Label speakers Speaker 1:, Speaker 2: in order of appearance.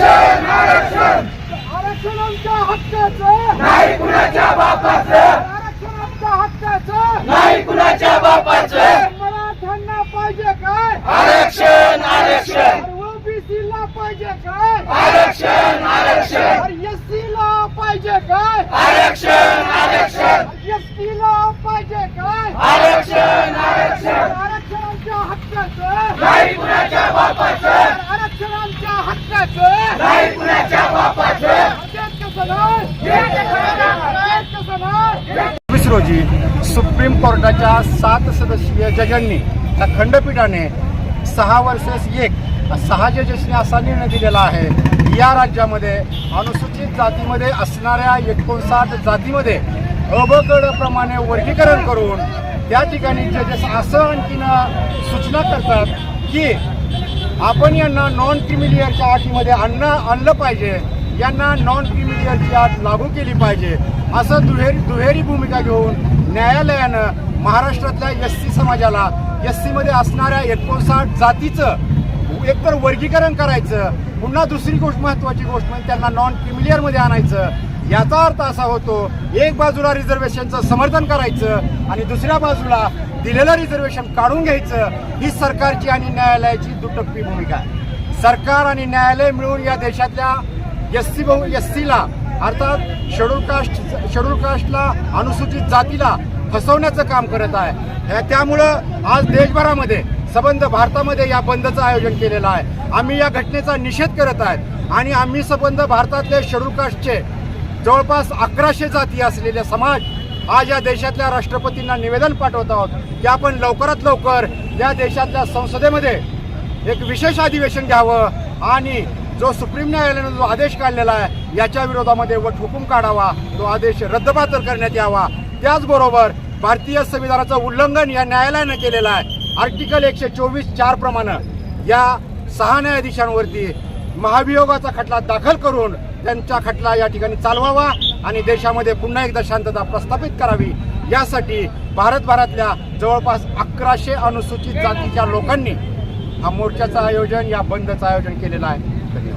Speaker 1: आरक्षण आरक्षण.
Speaker 2: आरक्षण आमच्या हक्काचं.
Speaker 1: नाही कुणाच्या बापाचं.
Speaker 2: आरक्षण आमच्या हक्काचं.
Speaker 1: नाही कुणाच्या बापाचं.
Speaker 2: मराठ्यांना पाहिजे काय?
Speaker 1: आरक्षण आरक्षण.
Speaker 2: ओबीसीला पाहिजे काय?
Speaker 1: आरक्षण आरक्षण.
Speaker 2: एससी ला पाहिजे काय?
Speaker 1: आरक्षण आरक्षण.
Speaker 2: एसटी ला पाहिजे काय?
Speaker 1: आरक्षण आरक्षण.
Speaker 2: आरक्षण आमच्या हक्काचं.
Speaker 1: नाही कुणाच्या बापाचं.
Speaker 2: हक्काचं
Speaker 1: नाही कुणाच्या बापाचं.
Speaker 3: रोजी सुप्रीम कोर्टाच्या सात सदस्यीय जजांनी त्या खंडपीठाने सहा वर्सेस एक सहा जजेसने असा निर्णय दिलेला आहे. या राज्यामध्ये अनुसूचित जातीमध्ये असणाऱ्या एकोणसाठ जातीमध्ये अबकडप्रमाणे वर्गीकरण करून त्या ठिकाणी जजेस असं आणखीन सूचना करतात की आपण यांना नॉन क्रिमिलियरच्या अटीमध्ये आणणं आणलं पाहिजे. यांना नॉन क्रिमिलियरची अट लागू केली पाहिजे. असं दुहेरी दुहेरी भूमिका घेऊन न्यायालयानं महाराष्ट्रातल्या एस सी समाजाला एस सीमध्ये असणाऱ्या एकोणसाठ जातीचं एकतर वर्गीकरण करायचं पुन्हा दुसरी गोष्ट महत्वाची गोष्ट म्हणजे त्यांना नॉन क्रिमिलियरमध्ये आणायचं. याचा अर्थ असा होतो एक बाजूला रिझर्वेशनचं समर्थन करायचं आणि दुसऱ्या बाजूला दिलेलं रिझर्वेशन काढून घ्यायचं ही सरकारची आणि न्यायालयाची दुटप्पी भूमिका आहे. सरकार आणि न्यायालय मिळून या देशातल्या एस सी बहु एस सीला अर्थात शेड्यूल कास्ट शेड्यूल कास्टला अनुसूचित जातीला फसवण्याचं काम करत आहे. हे- त्यामुळं आज देशभरामध्ये सबंध भारतामध्ये या बंदचं आयोजन केलेलं आहे. आम्ही या घटनेचा निषेध करत आहेत आणि आम्ही सबंध भारतातले शेड्यूल कास्टचे जवळपास अकराशे जाती असलेले समाज आज या देशातल्या राष्ट्रपतींना निवेदन पाठवत आहोत की आपण लवकरात लवकर या देशातल्या संसदेमध्ये एक विशेष अधिवेशन घ्यावं आणि जो सुप्रीम न्यायालयानं जो आदेश काढलेला आहे याच्या विरोधामध्ये वट हुकूम काढावा तो आदेश रद्दबातल करण्यात यावा. त्याचबरोबर भारतीय संविधानाचं उल्लंघन या न्यायालयानं केलेलं आहे. आर्टिकल एकशे चोवीस चार प्रमाणे या सहा न्यायाधीशांवरती महाभियोगाचा खटला दाखल करून त्यांचा खटला या ठिकाणी चालवावा आणि देशामध्ये पुन्हा एकदा शांतता प्रस्थापित करावी. यासाठी भारतभरातल्या जवळपास अकराशे अनुसूचित जातीच्या लोकांनी हा मोर्चाचं आयोजन या बंदचं आयोजन केलेलं आहे. धन्यवाद.